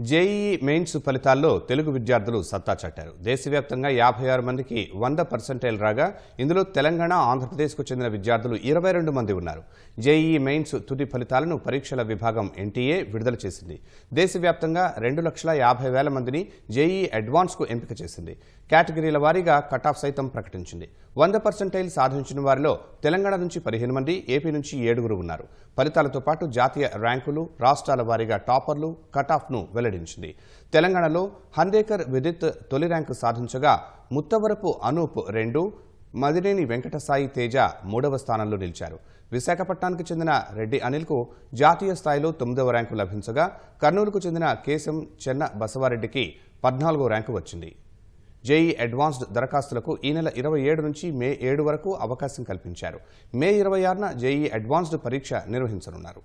JEE mains ఫలితాల్లో తెలుగు విద్యార్థులు సత్తా చాటారు. దేశవ్యాప్తంగా యాభై ఆరు మందికి వంద పర్సెంటైల్ రాగా ఇందులో తెలంగాణ ఆంధ్రప్రదేశ్కు చెందిన విద్యార్థులు ఇరవై రెండు మంది ఉన్నారు. జేఈఈ మెయిన్స్ తుది ఫలితాలను పరీక్షల విభాగం ఎన్టీఏ విడుదల చేసింది. దేశవ్యాప్తంగా రెండు లక్షల యాభై వేల మందిని జేఈఈ అడ్వాన్స్కు ఎంపిక చేసింది. కేటగిరీల వారీగా కటాఫ్ సైతం ప్రకటించింది. వంద పర్సెంటైల్ సాధించిన వారిలో తెలంగాణ నుంచి పదిహేను మంది ఏపీ నుంచి ఏడుగురు ఉన్నారు. ఫలితాలతో పాటు జాతీయ ర్యాంకులు రాష్ట్రాల వారీగా టాపర్లు కటాఫ్ను వెల్లడించింది. తెలంగాణలో హందేకర్ విదిత్ తొలి ర్యాంకు సాధించగా ముత్తవరపు అనూప్ రెండు మదినేని వెంకటసాయి తేజ మూడవ స్థానంలో నిలిచారు. విశాఖపట్నానికి చెందిన రెడ్డి అనిల్కు జాతీయ స్థాయిలో తొమ్మిదవ ర్యాంకు లభించగా కర్నూలుకు చెందిన కేశం చెన్న బసవారెడ్డికి పద్నాలుగో ర్యాంకు వచ్చింది. జేఈ అడ్వాన్స్డ్ దరఖాస్తులకు ఈ నెల ఇరవై ఏడు నుంచి మే ఏడు వరకు అవకాశం కల్పించారు. మే ఇరవై ఆరున జేఈ అడ్వాన్స్డ్ పరీక్ష నిర్వహించనున్నారు.